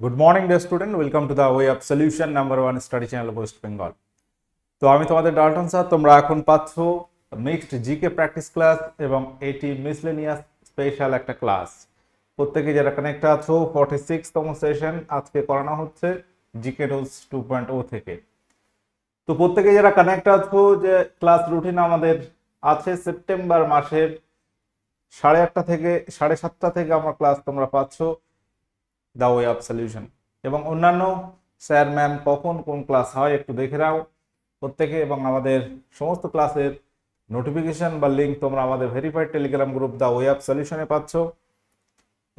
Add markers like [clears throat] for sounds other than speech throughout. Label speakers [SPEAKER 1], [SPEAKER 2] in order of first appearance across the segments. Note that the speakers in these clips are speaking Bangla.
[SPEAKER 1] Good morning day student welcome to the way of solution number one study channel West Bengal তো আমি তোমাদের ডাল্টন স্যার তোমরা এখন পাচ্ছ মিক্সড জিকে প্র্যাকটিস ক্লাস এবং এটি মিসলেনিয়াস স্পেশাল একটা ক্লাস প্রত্যেকে যারা কানেক্ট আছো ফর্টি সিক্সতম সেশন আজকে করানো হচ্ছে জিকে রুলস টু পয়েন্ট ও থেকে। তো প্রত্যেকে যারা কানেক্ট আছো যে ক্লাস রুটিন আমাদের আছে সেপ্টেম্বর মাসের সাড়ে আটটা থেকে, সাড়ে সাতটা থেকে আমার ক্লাস তোমরা পাচ্ছ। দ্য ওয়ে অফ সলিউশন এবং অন্যান্য, স্যার, ম্যাম, কখন কোন ক্লাস হয় একটু দেখে নাও। প্রত্যেকে এবং আমাদের সমস্ত ক্লাসের নোটিফিকেশন বা লিঙ্ক তোমরা আমাদের verified Telegram group the way of সলিউশনে পাচ্ছ।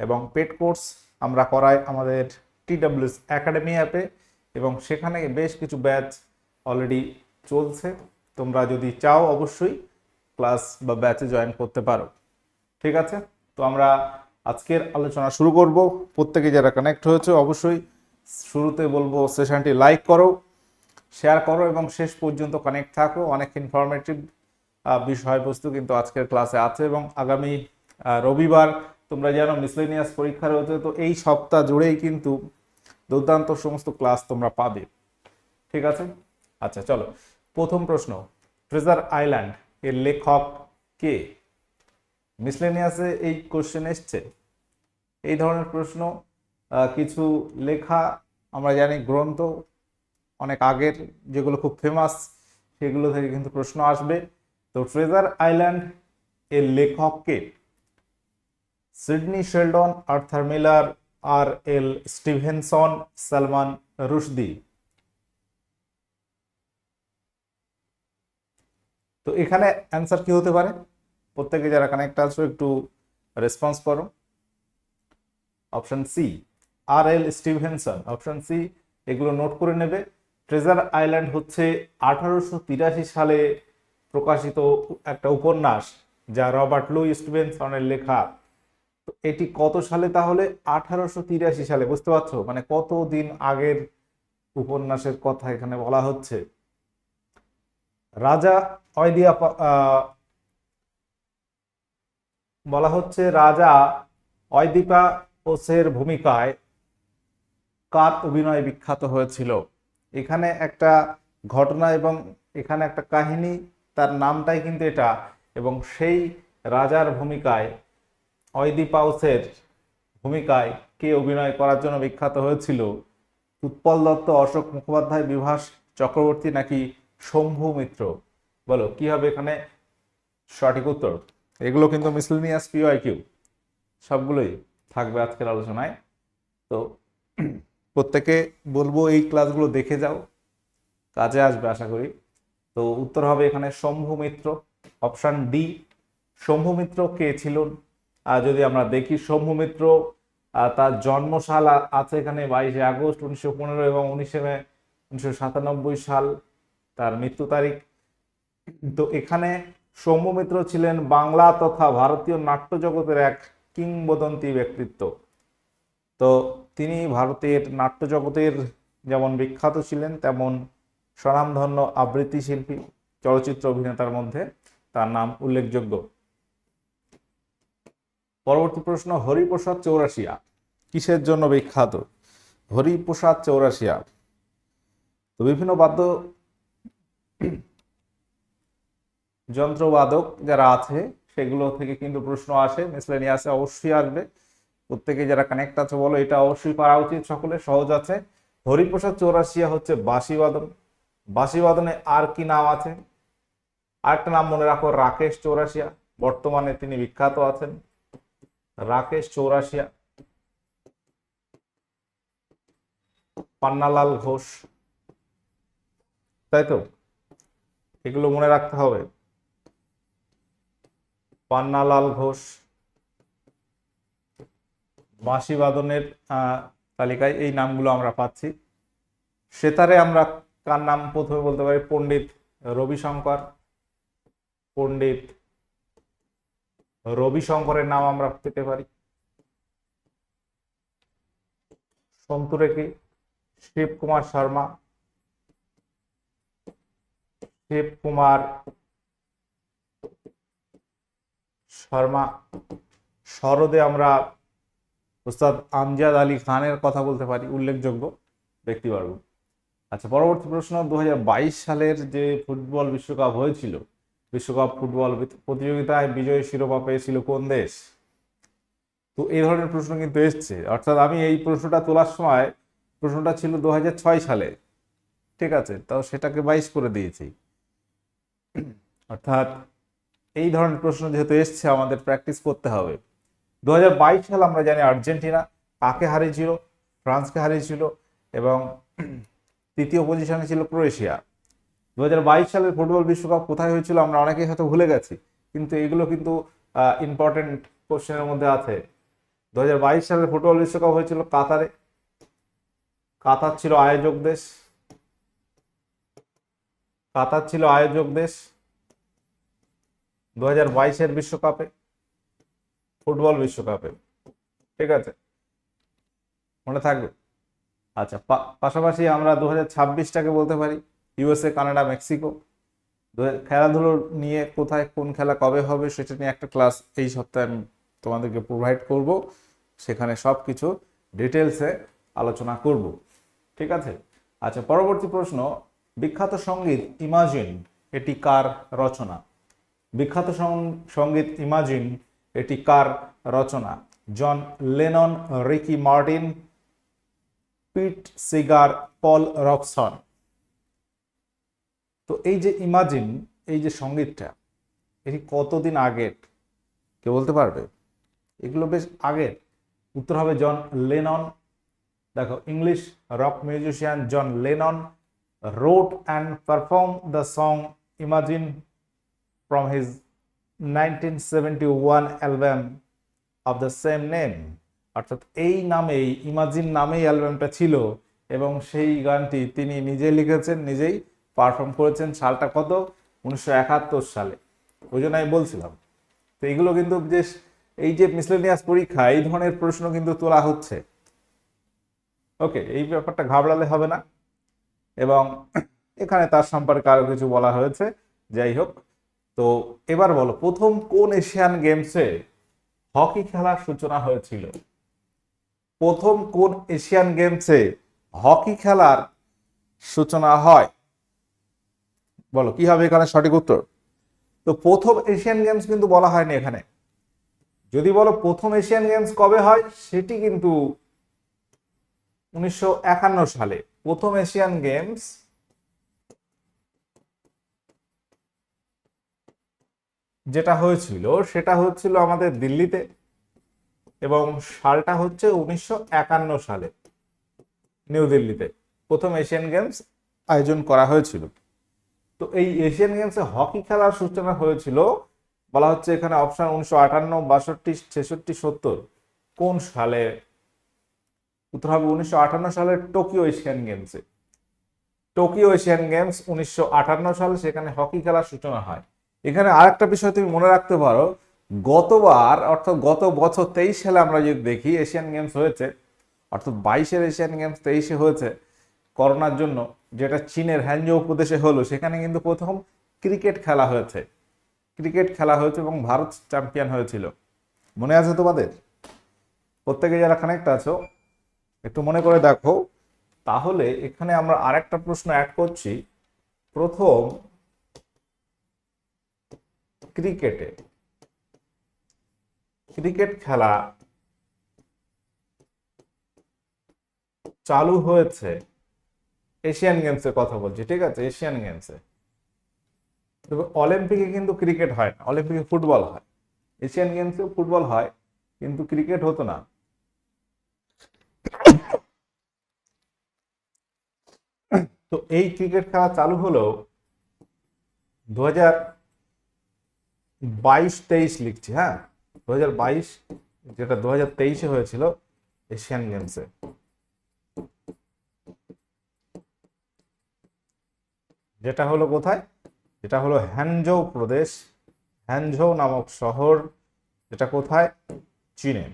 [SPEAKER 1] এবং পেড কোর্স আমরা করাই আমাদের টিডাব্লিউএস একাডেমি অ্যাপে এবং সেখানে বেশ কিছু ব্যাচ অলরেডি চলছে। তোমরা যদি চাও অবশ্যই ক্লাস বা ব্যাচে জয়েন করতে পারো। ঠিক আছে? তো আমরা আজকের আলোচনা শুরু করব। প্রত্যেকে যারা কানেক্ট হয়েছে, অবশ্যই শুরুতে বলব সেশনটি লাইক করো শেয়ার করো এবং শেষ পর্যন্ত কানেক্ট থাকো। অনেক ইনফরমেটিভ বিষয়বস্তু কিন্তু আজকের ক্লাসে আছে এবং আগামী রবিবার তোমরা জানো মিসলেনিয়াস পরীক্ষা রয়েছে, তো এই সপ্তাহ জুড়েই কিন্তু দুর্দান্ত সমস্ত ক্লাস তোমরা পাবে। ঠিক আছে? আচ্ছা চলো। প্রথম প্রশ্ন ট্রেজার আইল্যান্ড এর লেখক কে? মিসলেনিয়াসে এই কোশ্চেন এসছে। এই ধরনের প্রশ্ন কিছু লেখা, আমরা জানি গ্রন্থ, অনেক আগের যেগুলো খুব ফেমাস সেগুলো থেকে কিন্তু প্রশ্ন আসবে। তো ট্রেজার আইল্যান্ড এর লেখককে Sidney Sheldon Arthur Miller R L Stevenson Salman Rushdie তো এখানে অ্যান্সার কি হতে পারে? প্রত্যেকে যারা কানেক্ট আছো, একটু রেসপন্স করো। Option C R L Stevenson option C এগুলো নোট করে নেবে। ট্রেজার আইল্যান্ড হচ্ছে আঠারোশো তিরাশি সালে প্রকাশিত একটা উপন্যাস, যা রবার্ট লুই স্টিভেনসনের লেখা। তো এটি কত সালে তাহলে? আঠারোশো তিরাশি সালে, বুঝতে পারছ? মানে কত দিন আগের উপন্যাসের কথা এখানে বলা হচ্ছে? রাজা অয়দিয়া বলা হচ্ছে রাজা অয়দীপা ওসের ভূমিকায় কার অভিনয় বিখ্যাত হয়েছিল? এখানে একটা ঘটনা এবং এখানে একটা কাহিনী, তার নামটাই কিন্তু এটা এবং সেই রাজার ভূমিকায় অয়দীপাউসের ভূমিকায় কে অভিনয় করার জন্য বিখ্যাত হয়েছিল? উৎপল দত্ত, অশোক মুখোপাধ্যায়, বিভাস চক্রবর্তী নাকি শম্ভু মিত্র? বলো কি হবে এখানে সঠিক উত্তর? এগুলো কিন্তু মিসলিনিয়াস পিওয়াই কিউ সবগুলোই থাকবে আজকের আলোচনায়। তো প্রত্যেকে বলব এই ক্লাসগুলো দেখে যাও, কাজে আসবে আশা করি। তো উত্তর হবে এখানে শম্ভু মিত্র অপশান ডি শম্ভু মিত্র কে ছিল? আর যদি আমরা দেখি শম্ভু মিত্র তার জন্মসাল আছে এখানে বাইশে আগস্ট উনিশশো পনেরো এবং উনিশে মে উনিশশো সাতানব্বই সাল, তার মৃত্যু তারিখ। তো এখানে সৌম্য মিত্র ছিলেন বাংলা তথা ভারতীয় নাট্য জগতের এক কিংবদন্তি ব্যক্তিত্ব। তো তিনি ভারতের নাট্য জগতের যেমন বিখ্যাত ছিলেন, তেমন স্বনামধন্য আবৃত্তি শিল্পী চলচ্চিত্র অভিনেতার মধ্যে তার নাম উল্লেখযোগ্য। পরবর্তী প্রশ্ন, হরিপ্রসাদ চৌরাশিয়া, কিসের জন্য বিখ্যাত? হরিপ্রসাদ চৌরাশিয়া। তো বিভিন্ন বাদ্য যন্ত্রবাদক যারা আছে, সেগুলো থেকে কিন্তু প্রশ্ন আসে, মিসলেনিয়াসে অবশ্যই আসবে। প্রত্যেকে যারা কানেক্ট আছে বলো, এটা অবশ্যই পারা উচিত সকলে সহজ আছে। হরিপ্রসাদ চৌরাশিয়া হচ্ছে বাঁশিবাদন বাঁশিবাদনে আর কি নাম আছে? আরেকটা নাম মনে রাখো, রাকেশ চৌরাশিয়া। বর্তমানে তিনি বিখ্যাত আছেন। রাকেশ চৌরাশিয়া। পান্নালাল ঘোষ। তাই তো? এগুলো মনে রাখতে হবে। পান্নালাল ঘোষ। বাঁশি বাদনের আহ, তালিকায় এই নামগুলো আমরা পাচ্ছি। সেতারে আমরা কার নাম প্রথমে বলতে পারি? পণ্ডিত রবিশঙ্কর। পণ্ডিত রবিশঙ্করের নাম আমরা পেতে পারি। সন্তুরে কি শিব কুমার শর্মা। শিব শর্মা, শরদে আমরা ওস্তাদ আমজাদ আলী খানের কথা বলতে পারি, উল্লেখযোগ্য ব্যক্তিবর্গ আচ্ছা পরবর্তী প্রশ্ন দু হাজার বাইশ সালের যে ফুটবল বিশ্বকাপ হয়েছিল, বিশ্বকাপ ফুটবল প্রতিযোগিতায় বিজয়ী শিরোপা পেয়েছিল কোন দেশ? তো এই ধরনের প্রশ্ন কিন্তু এসছে। অর্থাৎ আমি এই প্রশ্নটা তোলার সময়, প্রশ্নটা ছিল দু হাজার ছয় সালে। ঠিক আছে তাও সেটাকে বাইশ করে দিয়েছি। অর্থাৎ এই ধরনের প্রশ্ন যেহেতু এসছে, আমাদের প্র্যাকটিস করতে হবে। দু হাজার বাইশ সাল আমরা জানি আর্জেন্টিনা কাকে হারিয়েছিল, ফ্রান্সকে হারিয়েছিল এবং তৃতীয় পজিশনে ছিল ক্রোয়েশিয়া। দু হাজার বাইশ সালের ফুটবল বিশ্বকাপ কোথায় হয়েছিল আমরা অনেকেই হয়তো ভুলে গেছি, কিন্তু এগুলো কিন্তু ইম্পর্টেন্ট কোশ্চেনের মধ্যে আছে। দু হাজার বাইশ সালের ফুটবল বিশ্বকাপ হয়েছিল কাতারে। কাতার ছিল আয়োজক দেশ। কাতার ছিল আয়োজক দেশ। দু হাজার বাইশের বিশ্বকাপে, ফুটবল বিশ্বকাপে। ঠিক আছে? মনে থাকবে? আচ্ছা পাশাপাশি আমরা দু হাজার ছাব্বিশটাকে বলতে পারি, ইউএসএ, কানাডা, মেক্সিকো। খেলাধুলো নিয়ে কোথায় কোন খেলা কবে হবে সেটা নিয়ে একটা ক্লাস এই সপ্তাহে আমি তোমাদেরকে প্রোভাইড করব। সেখানে সব কিছু ডিটেলসে আলোচনা করব। ঠিক আছে? আচ্ছা পরবর্তী প্রশ্ন, বিখ্যাত সংগীত ইমাজিন এটি কার রচনা? বিখ্যাত সংগীত ইমাজিন, এটি কার রচনা? John Lennon, Ricky Martin, Pete Seeger, Paul Robeson তো এই যে ইমাজিন, এই যে সঙ্গীতটা, এটি কতদিন আগের? কে বলতে পারবে? এগুলো বেশ আগের। উত্তর হবে জন লেনন। দেখো, English rock musician John Lennon wrote and perform the song Imagine from his 1971 album of the same name. অর্থাৎ এই নামেই ইমাজিন নামেই অ্যালবামটা ছিল এবং সেই গানটি তিনি নিজে লিখেছেন, নিজেই পারফর্ম করেছেন সালটা কত? উনিশশো একাত্তর সালে। ওই জন্য আমি বলছিলাম। তো এগুলো কিন্তু বেশ, এই যে মিসলেনিয়াস পরীক্ষা, এই ধরনের প্রশ্ন কিন্তু তোলা হচ্ছে। ওকে এই ব্যাপারটা ঘাবড়ালে হবে না। এবং এখানে তার সম্পর্কে আরও কিছু বলা হয়েছে। যাই হোক তো এবার বলো, প্রথম কোন এশিয়ান গেমসে হকি খেলার সূচনা হয়েছিল? প্রথম কোন এশিয়ান গেমসে হকি খেলার সূচনা হয়? বলো, কি হবে এখানে সঠিক উত্তর? তো প্রথম এশিয়ান গেমস কিন্তু বলা হয়নি এখানে। যদি বলো প্রথম এশিয়ান গেমস কবে হয়, সেটি কিন্তু উনিশশো একান্ন সালে। প্রথম এশিয়ান গেমস যেটা হয়েছিল সেটা হচ্ছিল আমাদের দিল্লিতে এবং সালটা হচ্ছে উনিশশো একান্ন সালে নিউ দিল্লিতে। প্রথম এশিয়ান গেমস আয়োজন করা হয়েছিল। তো এই এশিয়ান গেমসে হকি খেলার সূচনা হয়েছিল, বলা হচ্ছে এখানে অপশন উনিশশো আটান্ন, বাষট্টি, ছেষট্টি, সত্তর। কোন সালে? উত্তর হবে উনিশশো আটান্ন সালের টোকিও এশিয়ান গেমসে। টোকিও এশিয়ান গেমস উনিশশো আটান্ন সালে সেখানে হকি খেলার সূচনা হয়। এখানে আরেকটা বিষয় তুমি মনে রাখতে পারো, গতবার, অর্থাৎ গত বছর তেইশ সালে আমরা যদি দেখি এশিয়ান গেমস হয়েছে, অর্থাৎ বাইশের এশিয়ান গেমস তেইশে হয়েছে করোনার জন্য, যেটা চীনের হ্যানজো উপদেশে হলো, সেখানে কিন্তু প্রথম ক্রিকেট খেলা হয়েছে। ক্রিকেট খেলা হয়েছে এবং ভারত চ্যাম্পিয়ন হয়েছিল। মনে আছে তোমাদের? প্রত্যেকে যারা কানেক্ট আছো, একটু মনে করে দেখো। তাহলে এখানে আমরা আরেকটা প্রশ্ন অ্যাড করছি। প্রথম ক্রিকেটে। ক্রিকেট খেলা চালু হয়েছে এশিয়ান গেমসের কথা বলছি, ঠিক আছে? এশিয়ান গেমসে। তবে অলিম্পিকে কিন্তু ক্রিকেট হয় না, অলিম্পিকে ফুটবল হয়। এশিয়ান গেমসে ফুটবল হয়, কিন্তু ক্রিকেট হতো না। তো এই ক্রিকেট খেলা চালু হলো দু বাইশ তেইশ লিখছি হ্যাঁ? দু হাজার বাইশ, যেটা দু হাজার তেইশে হয়েছিল এশিয়ান গেমসে। যেটা হলো কোথায়? যেটা হলো হ্যানঝৌ প্রদেশ, হ্যানঝৌ নামক শহর, যেটা কোথায়? চীনে।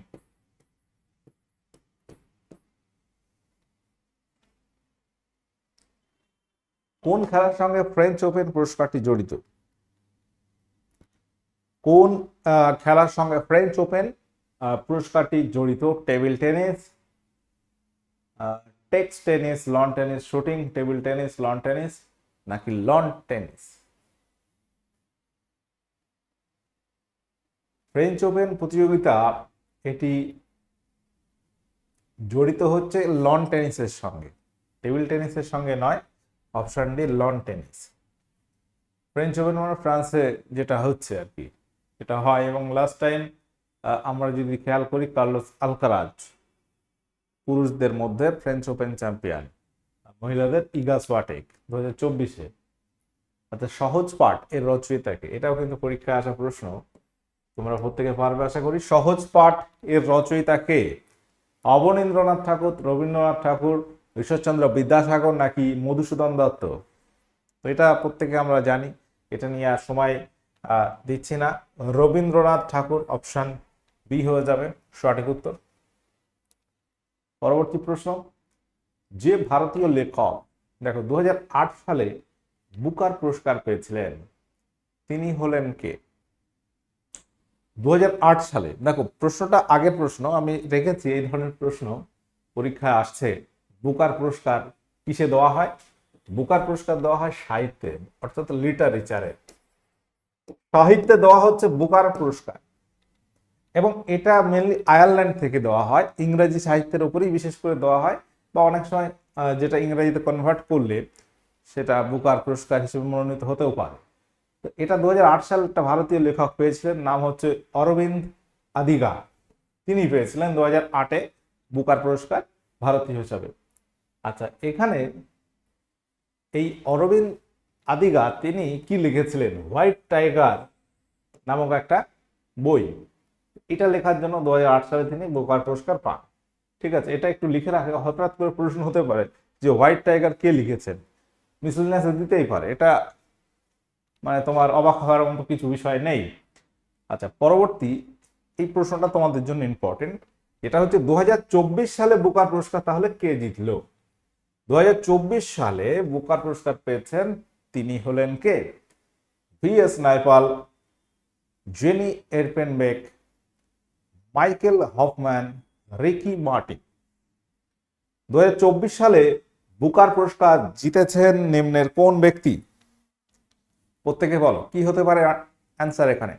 [SPEAKER 1] কোন খেলার সঙ্গে ফ্রেঞ্চ ওপেন পুরস্কারটি জড়িত? কোন খেলার সঙ্গে ফ্রেঞ্চ ওপেন পুরস্কারটি জড়িত? Table tennis text tennis lawn tennis shooting table tennis lawn tennis নাকি লন টেনিস ফ্রেঞ্চ ওপেন প্রতিযোগিতা, এটি জড়িত হচ্ছে লন টেনিসের সঙ্গে। টেবিল টেনিসের সঙ্গে নয় option D lawn tennis French Open মানে ফ্রান্সে যেটা হচ্ছে আর কি। যেটা হয় এবং লাস্ট টাইম আমরা যদি খেয়াল করি, কার্লোস আলকারাজ, পুরুষদের মধ্যে ফ্রেঞ্চ ওপেন চ্যাম্পিয়ন মহিলাদের ইগা সোয়াটেক দু হাজার চব্বিশে। অর্থাৎ সহজ পাঠ এর রচয়িতাকে। এটাও কিন্তু পরীক্ষায় আসা প্রশ্ন। তোমরা প্রত্যেকে পারবে, আশা করি। সহজ পাঠ এর রচয়িতাকে অবনীন্দ্রনাথ ঠাকুর, রবীন্দ্রনাথ ঠাকুর, ঈশ্বরচন্দ্র বিদ্যাসাগর নাকি মধুসূদন দত্ত? তো এটা প্রত্যেকে আমরা জানি। এটা নিয়ে আর সময় দিচ্ছি না। রবীন্দ্রনাথ ঠাকুর অপশন বি হয়ে যাবে, সঠিক উত্তর। পরবর্তী প্রশ্ন, যে ভারতীয় লেখক, দেখো দু হাজার আট সালে বুকার পুরস্কার পেয়েছিলেন, তিনি হলেন কে? দু হাজার আট সালে, দেখো প্রশ্নটা আগের প্রশ্ন, আমি রেখেছি, এই ধরনের প্রশ্ন পরীক্ষায় আসছে, বুকার পুরস্কার কিসে দেওয়া হয়? বুকার পুরস্কার দেওয়া হয় সাহিত্যে, অর্থাৎ লিটারেচারে সাহিত্যে দেওয়া হচ্ছে বুকার পুরস্কার। এবং এটা মেনলি আয়ারল্যান্ড থেকে দেওয়া হয়। ইংরেজি সাহিত্যের উপরেই বিশেষ করে দেওয়া হয় বা অনেক সময় যেটা ইংরেজিতে কনভার্ট করলে সেটা বুকার পুরস্কার হিসেবে মনোনীত হতেও পারে। তো এটা দু সাল একটা ভারতীয় লেখক পেয়েছিলেন, নাম হচ্ছে অরবিন্দ আদিগা। তিনি পেয়েছিলেন দু হাজার আটে বুকার পুরস্কার ভারতীয় হিসাবে। আচ্ছা এখানে এই অরবিন্দ আদিগা, তিনি কি লিখেছিলেন? হোয়াইট টাইগার নামক একটা বই। এটা লেখার জন্য দু হাজার আট সালে তিনি বুকার পুরস্কার পান। ঠিক আছে, এটা একটু লিখে রাখে, হঠাৎ করে প্রশ্ন হতে পারে যে হোয়াইট টাইগার কে লিখেছেন? মিসলিনাসে দিতেই পারে। এটা মানে তোমার অবাক হওয়ার মতো কিছু বিষয় নেই। আচ্ছা পরবর্তী এই প্রশ্নটা তোমাদের জন্য ইম্পর্টেন্ট এটা হচ্ছে দু হাজার চব্বিশ সালে বুকার পুরস্কার, তাহলে কে জিতলো? দু সালে বুকার পুরস্কার পেয়েছেন তিনি হলেন কে? V S Naipaul, Jenny Erpenbeck Michael Hofmann, Ricky Martin. দু হাজার চব্বিশ সালে বুকার পুরস্কার জিতেছেন নিম্নের কোন ব্যক্তি? প্রত্যেকে বলো, কি হতে পারে অ্যান্সার এখানে?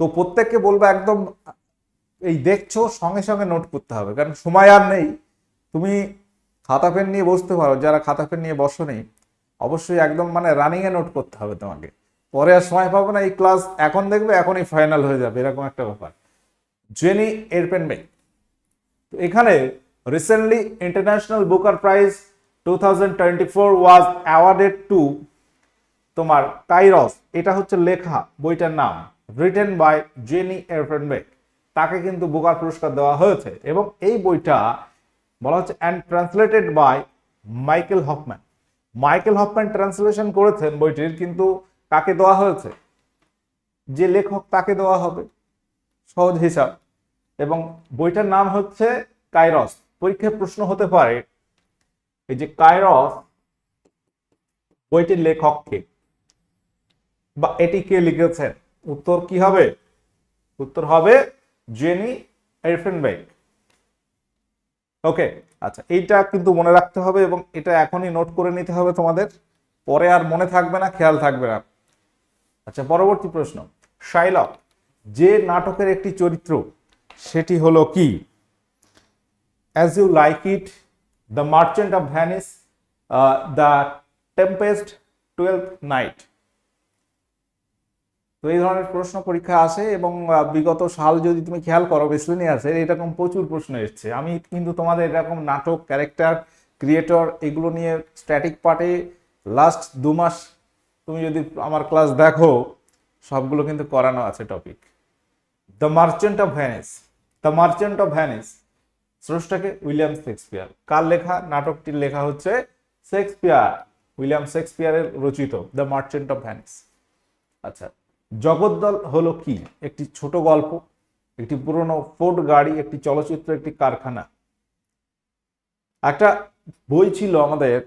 [SPEAKER 1] তো প্রত্যেককে বলব একদম, এই দেখছ, সঙ্গে সঙ্গে নোট করতে হবে, কারণ সময় আর নেই। তুমি খাতা পেন নিয়ে বসতে পারো, যারা খাতা পেন নিয়ে বসো নেই অবশ্যই একদম মানে রানিং এ নোট করতে হবে তোমাকে। পরে আর সময় পাবো না, এই ক্লাস এখন দেখবে, এখনই ফাইনাল হয়ে যাবে, এরকম একটা ব্যাপার। জেনি এরপেনবে তো এখানে recently International Booker Prize two thousand twenty four was awarded to তোমার কাইরস এটা হচ্ছে লেখা, বইটার নাম রিটেন বাই জেনি এরপেনবেক তাকে কিন্তু বুকার পুরস্কার দেওয়া হয়েছে এবং এই বইটা বলা হচ্ছে and translated by Michael Hofmann Michael Hofmann translation করেছেন বইটির, কিন্তু কাকে দেওয়া হয়েছে? যে লেখক তাকে দেওয়া হবে, সহজ হিসাব। এবং বইটার নাম হচ্ছে কাইরস। পরীক্ষায় প্রশ্ন হতে পারে, এই যে কাইরস, বইটির লেখক কে? বা এটি কে লিখেছেন? উত্তর কি হবে? উত্তর হবে জেনি এরফেনবেক ওকে আচ্ছা এইটা কিন্তু মনে রাখতে হবে এবং এটা এখনই নোট করে নিতে হবে তোমাদের। পরে আর মনে থাকবে না, খেয়াল থাকবে না। আচ্ছা পরবর্তী প্রশ্ন। শাইলক যে নাটকের একটি চরিত্র, সেটি হলো কি? As You Like It The Merchant of Venice The Tempest Twelfth Night তো এই ধরনের প্রশ্ন পরীক্ষা আসে এবং বিগত সাল যদি তুমি খেয়াল করো বেসলিনিয়াসের এরকম প্রচুর প্রশ্ন এসছে। আমি কিন্তু তোমাদের এরকম নাটক ক্যারেক্টার ক্রিয়েটর এগুলো নিয়ে স্ট্যাটিক পার্টে লাস্ট দু মাস তুমি যদি আমার ক্লাস দেখো, সবগুলো কিন্তু করানো আছে topic The Merchant of Venice The Merchant of Venice স্রষ্টাকে William Shakespeare. কার লেখা? নাটকটির লেখা হচ্ছে শেক্সপিয়ার, উইলিয়াম শেক্সপিয়ারের রচিত দ্য মার্চেন্ট অফ ভ্যানিস আচ্ছা জগদ্দল হলো কি? একটি ছোট গল্প, একটি পুরনো ফোর্ড গাড়ি, একটি চলচ্চিত্র, একটি কারখানা। একটা বই ছিল আমাদের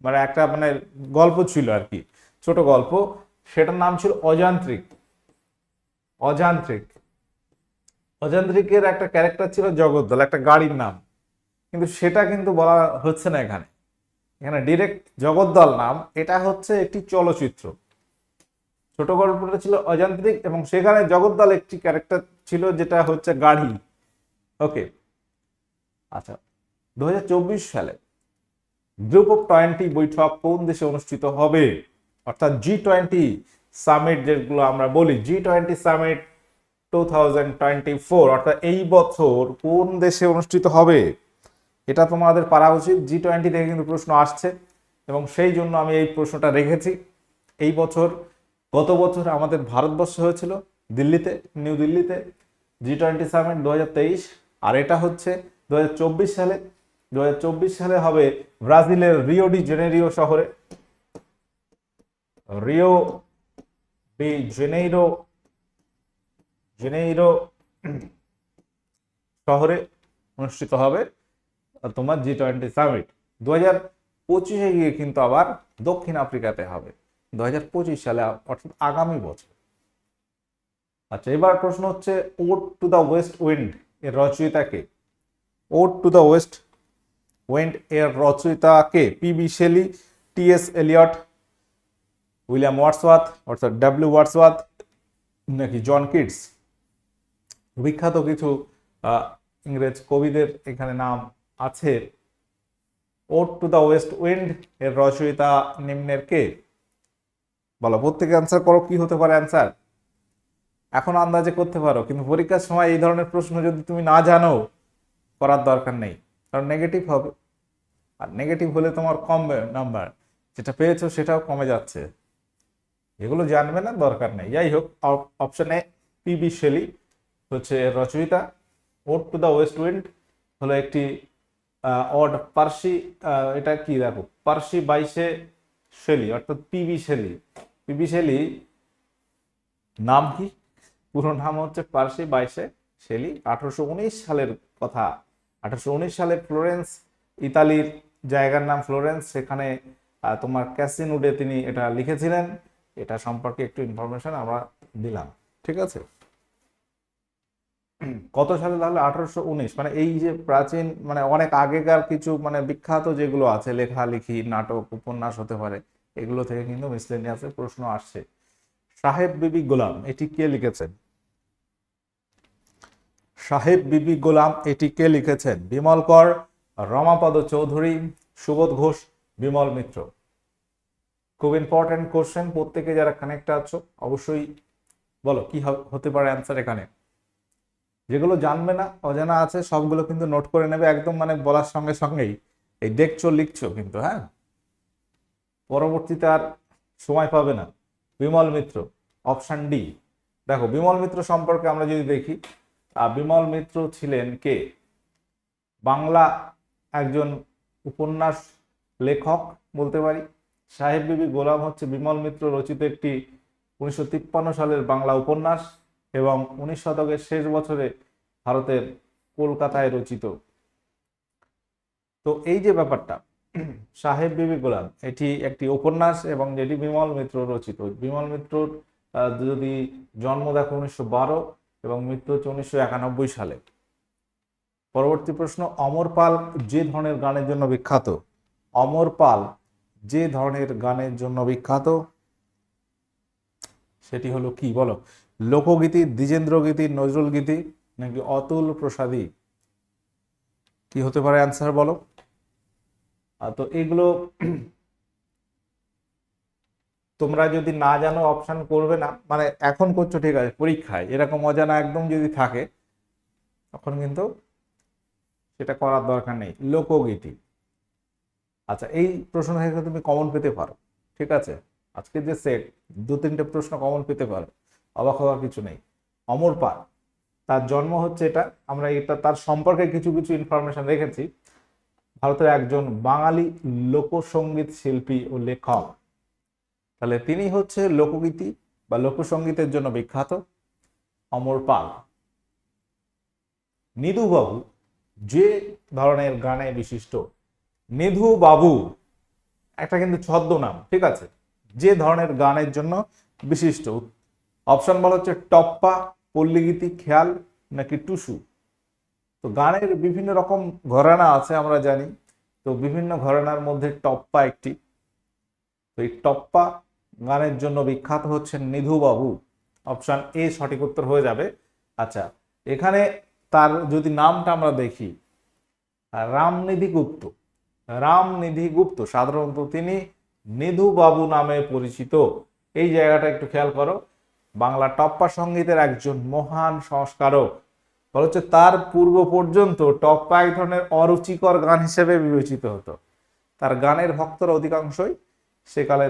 [SPEAKER 1] মানে একটা মানে গল্প ছিল আর কি, ছোট গল্প। সেটার নাম ছিল অযান্ত্রিক। অযান্ত্রিক। অযান্ত্রিকের একটা ক্যারেক্টার ছিল জগদ্দল, একটা গাড়ির নাম। কিন্তু সেটা কিন্তু বলা হচ্ছে না এখানে। এখানে ডিরেক্ট জগদ্দল নাম, এটা হচ্ছে একটি চলচ্চিত্র। ছোট গল্পটা ছিল অযান্ত্রিক এবং সেখানে জগদ্দাল একটি ক্যারেক্টার ছিল যেটা হচ্ছে গাড়ি ওকে আচ্ছা দু হাজার চব্বিশ সালে গ্রুপ অফ টোয়েন্টি বৈঠক কোন দেশে অনুষ্ঠিত হবে? অর্থাৎ জি টোয়েন্টি সামিট যেগুলো আমরা বলি G twenty summit two thousand twenty four অর্থাৎ এই বছর কোন দেশে অনুষ্ঠিত হবে? এটা তোমাদের পারা উচিত জি টোয়েন্টি থেকে কিন্তু প্রশ্ন আসছে এবং সেই জন্য আমি এই প্রশ্নটা রেখেছি। এই বছর গত বছর আমাদের ভারতবর্ষে হয়েছিল দিল্লিতে, নিউ দিল্লিতে জি টোয়েন্টি সামিট দু হাজার তেইশ, আর এটা হচ্ছে দুহাজার চব্বিশ সালে। দুহাজার চব্বিশ সালে হবে ব্রাজিলের রিও ডি জেনেরিও শহরে। রিও ডি জেনেইরো জেনেইরো শহরে অনুষ্ঠিত হবে তোমার জি টোয়েন্টি সামিট দু হাজার পঁচিশে গিয়ে কিন্তু আবার দক্ষিণ আফ্রিকাতে হবে। দু হাজার পঁচিশ সালে, অর্থাৎ আগামী বছর। আচ্ছা এবার প্রশ্ন হচ্ছে, Ode to the West Wind এর রচয়িতাকে Ode to the West Wind এর রচয়িতাকে P B Shelley, T S Eliot, William Wordsworth অর্থাৎ ডাব্লিউ ওয়ার্ডসওয়াথ নাকি জন কিডস বিখ্যাত কিছু ইংরেজ কবিদের এখানে নাম আছে। Ode to the West Wind এর রচয়িতা নিম্নের কে? বলো প্রত্যেকে অ্যান্সার করো, কি হতে পারে অ্যান্সার এখন আন্দাজে করতে পারো, কিন্তু পরীক্ষার সময় এই ধরনের প্রশ্ন যদি তুমি না জানো, করার দরকার নেই। কারণ নেগেটিভ হবে। আর নেগেটিভ হলে তোমার কমবে নাম্বার যেটা পেয়েছ সেটাও কমে যাচ্ছে। এগুলো জানবে না, দরকার নেই। যাই হোক option A P B Shelley হচ্ছে রচয়িতা। Ode to the West Wind হলো একটি অড পার্সি এটা কি দেখো? পার্সি বাইশে শেলি অর্থাৎ পিবি শেলি পিবি শেলি নাম কি? পুরো নাম হচ্ছে পার্সি বাইশে শেলি আঠারোশো উনিশ সালের কথা। আঠারোশো উনিশ সালে ফ্লোরেন্স, ইতালির জায়গার নাম ফ্লোরেন্স। সেখানে তোমার ক্যাসিনুডে তিনি এটা লিখেছিলেন। এটা সম্পর্কে একটু ইনফরমেশন আমরা দিলাম। ঠিক আছে? কত সালে তাহলে? আঠারোশো উনিশ। মানে এই যে প্রাচীন মানে অনেক আগেকার কিছু মানে বিখ্যাত যেগুলো আছে, লেখালেখি, নাটক, উপন্যাস হতে পারে। এগুলো থেকে কিন্তু মিসলেনিয়াসের প্রশ্ন আসছে। সাহেব বিবি গোলাম, এটি কে লিখেছেন? সাহেব বিবি গোলাম, এটি কে লিখেছেন? বিমল কর, রমাপদ চৌধুরী, সুবোধ ঘোষ, বিমল মিত্র। খুব ইম্পর্টেন্ট কোশ্চেন প্রত্যেকে যারা কানেক্ট আছো, অবশ্যই বলো, কি হতে পারে অ্যান্সার এখানে? যেগুলো জানবে না, অজানা আছে, সবগুলো কিন্তু নোট করে নেবে, একদম মানে বলার সঙ্গে সঙ্গেই। এই দেখছ, লিখছো কিন্তু হ্যাঁ? পরবর্তীতে আর সময় পাবে না। বিমল মিত্র অপশন ডি দেখো, বিমল মিত্র সম্পর্কে আমরা যদি দেখি বিমল মিত্র ছিলেন কে? বাংলা একজন উপন্যাস লেখক বলতে পারি। সাহেব বিবি গোলাম হচ্ছে বিমল মিত্র রচিত একটি উনিশশো তিপ্পান্ন সালের বাংলা উপন্যাস এবং উনিশ শতকের শেষ বছরে ভারতের কলকাতায় রচিত। তো এই যে ব্যাপারটা [clears throat] সাহেব বিবি গোলাম, এটি একটি উপন্যাস এবং যেটি বিমল মিত্র রচিত। বিমল মিত্রর যদি জন্ম দেখো উনিশশো বারো এবং মৃত্যু হচ্ছে উনিশশো একানব্বই সালে। পরবর্তী প্রশ্ন, অমর পাল যে ধরনের গানের জন্য বিখ্যাত? অমর পাল যে ধরনের গানের জন্য বিখ্যাত? সেটি হলো কি, বলো? লোকগীতি দ্বিজেন্দ্র গীতি নজরুল গীতি নাকি অতুল প্রসাদী? কি হতে পারে অ্যান্সার বলো? তো এগুলো তোমরা যদি না জানো অপশন করবে না। মানে এখন করছ, ঠিক আছে, পরীক্ষায়। এরকম অজানা একদম যদি থাকে, তখন কিন্তু সেটা করার দরকার নেই। লোকগীতি। আচ্ছা এই প্রশ্ন থেকে তুমি কমন পেতে পারো, ঠিক আছে? আজকে যে সেট দু তিনটে প্রশ্ন কমন পেতে পারো। অবাক হওয়ার কিছু নেই। অমর পাল, তার জন্ম হচ্ছে এটা, আমরা এটা, তার সম্পর্কে কিছু কিছু ইনফরমেশন রেখেছি। ভারতের একজন বাঙালি লোকসঙ্গীত শিল্পী ও লেখক। তাহলে তিনি হচ্ছে লোকগীতি বা লোকসঙ্গীতের জন্য বিখ্যাত অমর পাল। নিধু বাবু যে ধরনের গানে বিশিষ্ট নিধু বাবু একটা কিন্তু ছদ্মনাম, ঠিক আছে? যে ধরনের গানের জন্য বিশিষ্ট। অপশন বলা হচ্ছে টপ্পা, পল্লীগীতি, খেয়াল নাকি টুসু? তো গানের বিভিন্ন রকম ঘরানা আছে, আমরা জানি। তো বিভিন্ন ঘরানার মধ্যে টপ্পা একটি। তো এই টপ্পা গানের জন্য বিখ্যাত হচ্ছেন নিধু বাবু। অপশন এ সঠিক উত্তর হয়ে যাবে। আচ্ছা এখানে তার যদি নামটা আমরা দেখি, রামনিধি গুপ্ত। রামনিধি গুপ্ত, সাধারণত তিনি নিধু বাবু নামে পরিচিত। এই জায়গাটা একটু খেয়াল করো, বাংলা টপ্পা সঙ্গীতের একজন মহান সংস্কারক। বলা হচ্ছে তার পূর্ব পর্যন্ত টপ এক ধরনের অরুচিকর গান হিসেবে বিবেচিত হতো। তার গানের ভক্তরা অধিকাংশই সেকালে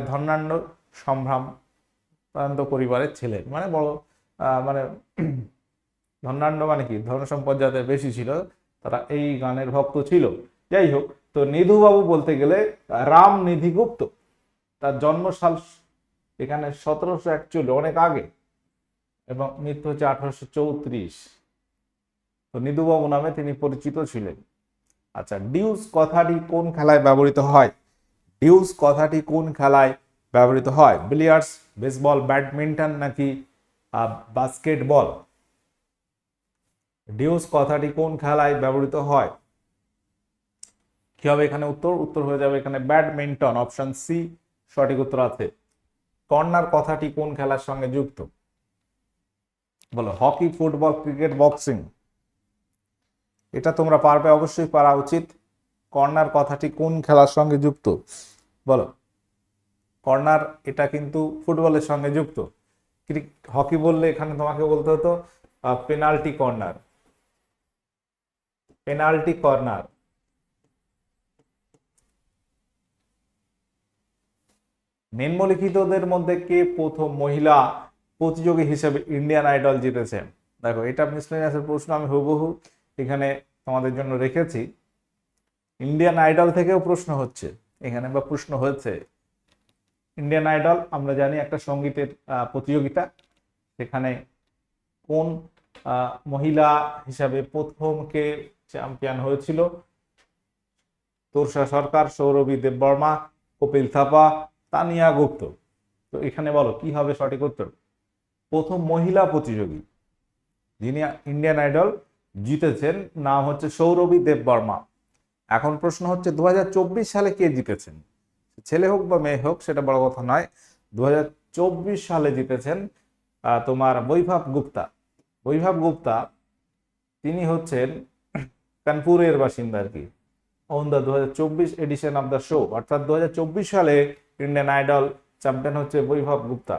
[SPEAKER 1] সম্ভ্রাম প্রান্ত পরিবারের ছিলেন। মানে বড় মানে [clears throat] ধর্নাণ্ড মানে কি? ধন সম্পদ যাদের বেশি ছিল, তারা এই গানের ভক্ত ছিল। যাই হোক, তো নিধুবাবু বলতে গেলে রাম নিধি গুপ্ত তার জন্মসাল এখানে সতেরোশো একচল্লিশ, অনেক আগে, এবং মৃত্যু হচ্ছে আঠারোশো চৌত্রিশ। তো নিধুবাবু নামে তিনি পরিচিত ছিলেন। আচ্ছা ডিউস কথাটি কোন খেলায় ব্যবহৃত হয়? ডিউস কথাটি কোন খেলায় ব্যবহৃত হয়? বিলিয়ার্ডস, বেসবল, ব্যাডমিন্টন নাকি বাস্কেটবল? ডিউস কথাটি কোন খেলায় ব্যবহৃত হয়? কি হবে এখানে উত্তর? উত্তর হয়ে যাবে এখানে ব্যাডমিন্টন, অপশন সি, সঠিক উত্তর আছে। কর্নার কথাটি কোন খেলার সঙ্গে যুক্ত? বলো, হকি, ফুটবল, ক্রিকেট, বক্সিং। এটা তোমরা পারবে, অবশ্যই পারা উচিত। কর্নার কথাটি কোন খেলার সঙ্গে যুক্ত? বলো। কর্নার এটা কিন্তু ফুটবলের সঙ্গে যুক্ত। হকি বললে এখানে তোমাকে বলতে হতো পেনাল্টি কর্নার। Penalty corner. নিম্নলিখিতদের মধ্যে কে প্রথম মহিলা প্রতিযোগী হিসেবে ইন্ডিয়ান আইডল জিতেছেন দেখো, এটা মিসলেনিয়াসের প্রশ্ন, আমি হুবহু এখানে তোমাদের জন্য রেখেছি। ইন্ডিয়ান আইডল থেকেও প্রশ্ন হচ্ছে, এখানে বা প্রশ্ন হয়েছে। ইন্ডিয়ান আইডল আমরা জানি একটা সঙ্গীতের প্রতিযোগিতা। সেখানে কোন মহিলা হিসাবে প্রথম কে চ্যাম্পিয়ন হয়েছিল? তোরসা সরকার, সৌরভী দেববর্মা, কপিল থাপা, তানিয়া গুপ্ত। তো এখানে বলো, কি হবে সঠিক উত্তর? প্রথম মহিলা প্রতিযোগী, যিনি ইন্ডিয়ান আইডল জিতেছেন, নাম হচ্ছে সৌরভী দেববর্মা। এখন প্রশ্ন হচ্ছে দু হাজার চব্বিশ সালে কে জিতেছেন? ছেলে হোক বা মেয়ে হোক, সেটা বড় কথা নয়। দু সালে জিতেছেন তোমার বৈভব গুপ্তা। বৈভব গুপ্তা, তিনি হচ্ছেন কানপুরের বাসিন্দা আর কি। অন দ্য দু হাজার চব্বিশ এডিশন অফ দ্য শো অর্থাৎ দু হাজার চব্বিশ সালে ইন্ডিয়ান আইডল চ্যাম্পিয়ন হচ্ছে বৈভব গুপ্তা।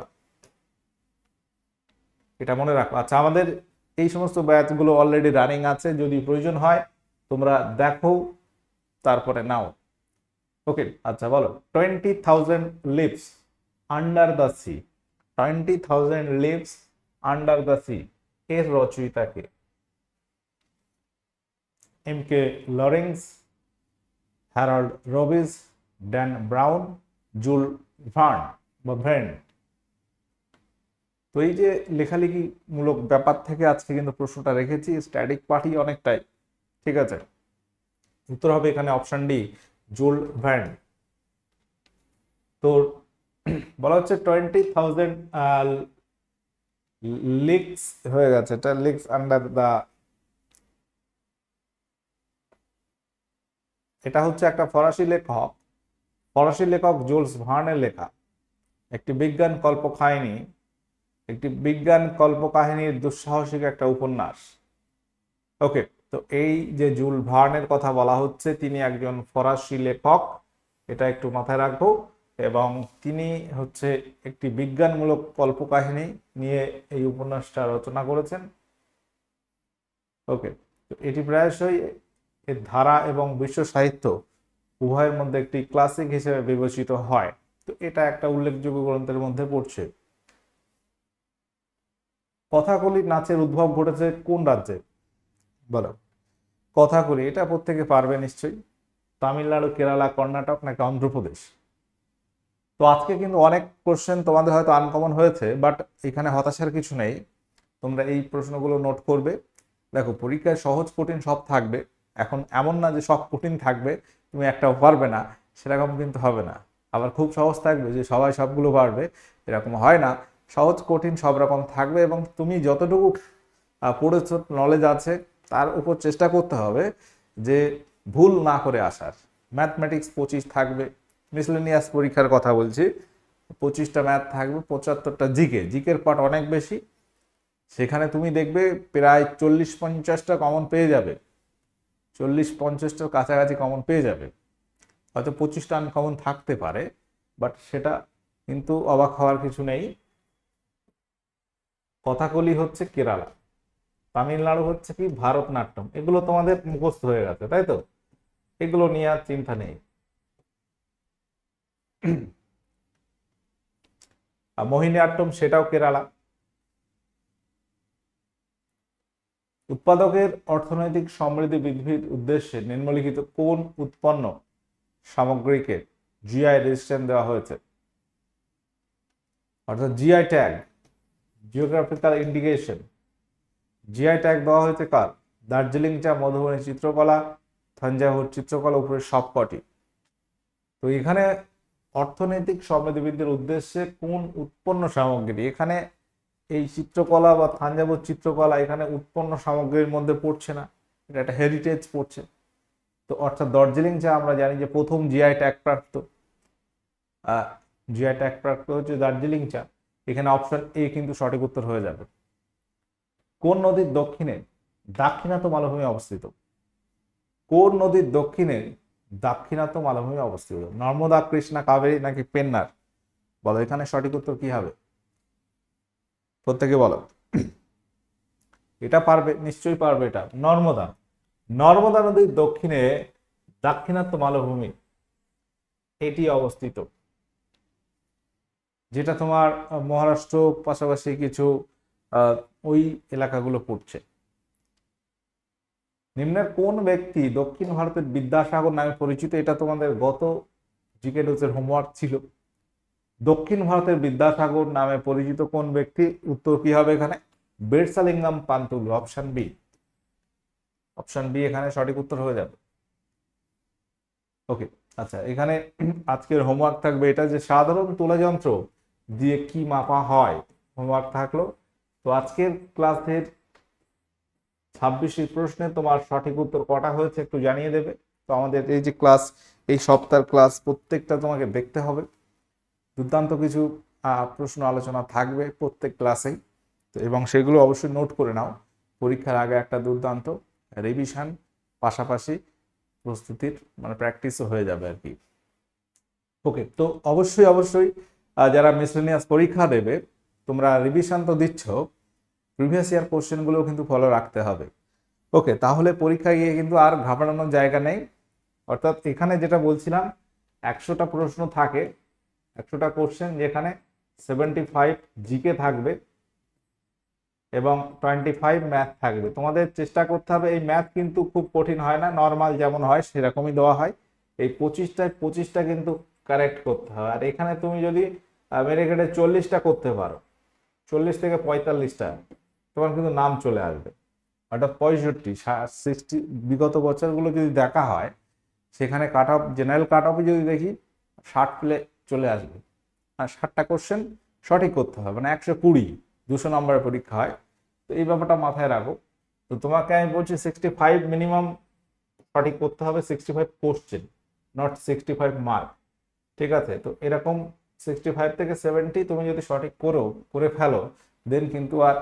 [SPEAKER 1] এটা মনে রাখো। আচ্ছা আমাদের এই সমস্ত ব্যাচগুলো অলরেডি রানিং আছে, যদি প্রয়োজন হয়, তোমরা দেখো, তারপরে নাও। ওকে আচ্ছা বলো। Twenty Thousand Leagues Under the Sea Twenty Thousand Leagues Under the Sea এর রচয়িতাকে M K? Lawrence Harold Robbins Dan Brown Jules Verne বা ভ্রেন্ড তো এই যে লেখালেখি মূলক ব্যাপার থেকে আজকে কিন্তু প্রশ্নটা রেখেছি স্ট্যাটিক পার্টি অনেকটাই, ঠিক আছে? উত্তর হবে এখানে অপশন ডি জোল ভ্যান তো বলা হচ্ছে টোয়েন্টি থাউজেন্ড লিক্স হয়ে গেছে, এটা লিক্স আন্ডার দা এটা হচ্ছে একটা ফরাসি লেখক ফরাসি লেখক জোলস ভার্নের লেখা, একটি বিজ্ঞান কল্পকাহিনী একটি বিজ্ঞান কল্পকাহিনীর দুঃসাহসিক একটা উপন্যাস। ওকে তো এই যে জুল ভার্নের কথা বলা হচ্ছে, তিনি একজন ফরাসি লেখক, এটা একটু মাথায় রাখব, এবং তিনি হচ্ছে একটি বিজ্ঞানমূলক কল্পকাহিনী নিয়ে এই উপন্যাসটা রচনা করেছেন। ওকে তো এটি প্রায়শই এর ধারা এবং বিশ্ব সাহিত্য উভয়ের মধ্যে একটি ক্লাসিক হিসেবে বিবেচিত হয়। তো এটা একটা উল্লেখযোগ্য গ্রন্থের মধ্যে পড়ছে। কথাকলি নাচের উদ্ভব ঘটেছে কোন রাজ্যে? বলো। কথাকলি, এটা প্রত্যেকে পারবে নিশ্চয়ই। তামিলনাড়ু, কেরালা, কর্ণাটক নাকি অন্ধ্রপ্রদেশ? তো আজকে কিন্তু অনেক কোশ্চেন তোমাদের হয়তো আনকমন হয়েছে বাট এখানে হতাশার কিছু নেই। তোমরা এই প্রশ্নগুলো নোট করবে। দেখো, পরীক্ষায় সহজ, কঠিন সব থাকবে। এখন এমন না যে সব কঠিন থাকবে, তুমি একটাও পারবে না, সেরকম কিন্তু হবে না। আবার খুব সহজ থাকবে যে সবাই সবগুলো পারবে, এরকম হয় না। সহজ, কঠিন সব রকম থাকবে এবং তুমি যতটুকু পড়েছ নলেজ আছে, তার উপর চেষ্টা করতে হবে যে ভুল না করে আসার। ম্যাথমেটিক্স পঁচিশ থাকবে। মিসলেনিয়াস পরীক্ষার কথা বলছি। পঁচিশটা ম্যাথ থাকবে, পঁচাত্তরটা জিকে জিকের পার্ট অনেক বেশি। সেখানে তুমি দেখবে প্রায় চল্লিশ পঞ্চাশটা কমন পেয়ে যাবে। চল্লিশ পঞ্চাশটার কাছাকাছি কমন পেয়ে যাবে। হয়তো পঁচিশটা আনকমন থাকতে পারে বাট সেটা কিন্তু অবাক হওয়ার কিছু নেই। কথাকলি হচ্ছে কেরালা। তামিলনাড়ু হচ্ছে কি ভারতনাট্যম। এগুলো তোমাদের মুখস্থ হয়ে গেছে, তাই তো? এগুলো নিয়ে আর চিন্তা নেই। আর মোহিনীআট্যম সেটাও কেরালা। উৎপাদকের অর্থনৈতিক সমৃদ্ধি বৃদ্ধির উদ্দেশ্যে নিম্নলিখিত কোন উৎপন্ন সামগ্রীকে জিআই রেজিস্ট্রেশন দেওয়া হয়েছে? অর্থাৎ GI tag geographical indication GI tag দেওয়া হয়েছে কার? দার্জিলিং চা মধুবনী চিত্রকলা থাঞ্জাভুর চিত্রকলা উপরে সবকটি। তো এখানে অর্থনৈতিক সমৃদ্ধি বৃদ্ধির উদ্দেশ্যে কোন উৎপন্ন সামগ্রী? এখানে এই চিত্রকলা বা থাঞ্জাভুর চিত্রকলা এখানে উৎপন্ন সামগ্রীর মধ্যে পড়ছে না, এটা একটা হেরিটেজ পড়ছে। তো অর্থাৎ দার্জিলিং চা আমরা জানি যে প্রথম জিআই ট্যাগ প্রাপ্ত। জিআই ট্যাগ প্রাপ্ত হচ্ছে দার্জিলিং চা। এখানে অপশন এ কিন্তু সঠিক উত্তর হয়ে যাবে। কোন নদীর দক্ষিণে দাক্ষিণাত্য মালভূমি অবস্থিত? কোন নদীর দক্ষিণে দাক্ষিণাত্য মালভূমি অবস্থিত? নর্মদা, কৃষ্ণা, কাবেরী নাকি পেন্নার? বলো, এখানে সঠিক উত্তর কি হবে? প্রত্যেকে বলো। এটা পারবে, নিশ্চয়ই পারবে এটা। নর্মদা। নর্মদা নদীর দক্ষিণে দাক্ষিণাত্য মালভূমি এটি অবস্থিত। যেটা তোমার মহারাষ্ট্র পাশাপাশি কিছু ওই এলাকাগুলো পড়ছে। নিম্নের কোন ব্যক্তি দক্ষিণ ভারতের বিদ্যাসাগর নামে পরিচিত? এটা তোমাদের গত জিকে ডোজের হোমওয়ার্ক ছিল। দক্ষিণ ভারতের বিদ্যাসাগর নামে পরিচিত কোন ব্যক্তি? উত্তর কি হবে এখানে? Veeresalingam Pantulu, option B. Option B এখানে সঠিক উত্তর হয়ে যাবে। ওকে আচ্ছা এখানে আজকের হোমওয়ার্ক থাকবে এটা যে সাধারণ তোলা যন্ত্র দিয়ে কি মাপা হয়? হোমওয়ার্ক থাকল। তো আজকের ক্লাসের ছাব্বিশটি প্রশ্নে তোমার সঠিক উত্তর কটা হয়েছে একটু জানিয়ে দেবে। তো আমাদের এই যে ক্লাস, এই সপ্তাহের ক্লাস প্রত্যেকটা তোমাকে দেখতে হবে। দুর্দান্ত কিছু প্রশ্ন আলোচনা থাকবে প্রত্যেক ক্লাসেই। তো এবং সেগুলো অবশ্যই নোট করে নাও। পরীক্ষার আগে একটা দুর্দান্ত রিভিশন পাশাপাশি প্রস্তুতির মানে প্র্যাকটিসও হয়ে যাবে আর কি। ওকে তো অবশ্যই অবশ্যই যারা মিসলেনিয়াস পরীক্ষা দেবে, তোমরা রিভিশন তো দিচ্ছ প্রিভিয়াস ইয়ার কোশ্চেনগুলো কিন্তু ফলো রাখতে হবে। ওকে তাহলে পরীক্ষায় গিয়ে কিন্তু আর ঘাবড়ানোর জায়গা নেই। অর্থাৎ এখানে যেটা বলছিলাম, একশোটা প্রশ্ন থাকে, একশোটা কোশ্চেন যেখানে সেভেন্টি ফাইভ জিকে থাকবে এবং টোয়েন্টি ফাইভ ম্যাথ থাকবে। তোমাদের চেষ্টা করতে হবে, এই ম্যাথ কিন্তু খুব কঠিন হয় না নর্মাল যেমন হয় সেরকমই দেওয়া হয়। এই পঁচিশটায় পঁচিশটা কিন্তু কারেক্ট করতে হবে আর এখানে তুমি যদি মেরে কেটে চল্লিশটা করতে পারো। চল্লিশ থেকে পঁয়তাল্লিশটা। তোমার কিন্তু নাম চলে আসবে। অর্থাৎ পঁয়ষট্টি সিক্সটি বিগত বছরগুলো যদি দেখা হয়, সেখানে কাট অফ জেনারেল কাট অফে যদি দেখি, ষাট প্লে, চলে আসবে। আর ষাটটা কোশ্চেন সঠিক করতে হবে। মানে একশো কুড়ি, দুশো নম্বরের পরীক্ষা হয়। তো এই ব্যাপারটা মাথায় রাখো। তো তোমাকে আমি বলছি সিক্সটি ফাইভ মিনিমাম সঠিক করতে হবে sixty five question not sixty five mark ঠিক আছে? তো এরকম সিক্সটি ফাইভ থেকে সেভেন্টি তুমি যদি সঠিক করো, করে ফেলো দেন কিন্তু আর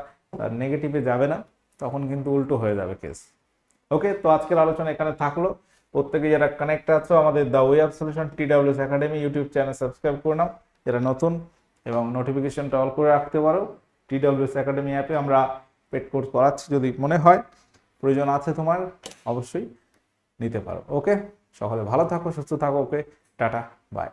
[SPEAKER 1] নেগেটিভে যাবে না, তখন কিন্তু উল্টো হয়ে যাবে কেস ওকে তো আজকের আলোচনা এখানে থাকল। প্রত্যেকে যারা কানেক্ট আছো, আমাদের the way of solution T WS academy YouTube channel subscribe করে নাও। যারা নতুন এবং নোটিফিকেশনটা অল করে রাখতে পারো টি ডাব্লিউএস একাডেমি অ্যাপে আমরা পেড কোর্স করাচ্ছি, যদি মনে হয়। প্রয়োজন আছে তোমার, অবশ্যই নিতে পারো। ওকে সকলে ভালো থাকো, সুস্থ থাকো। ওকে টাটা বাই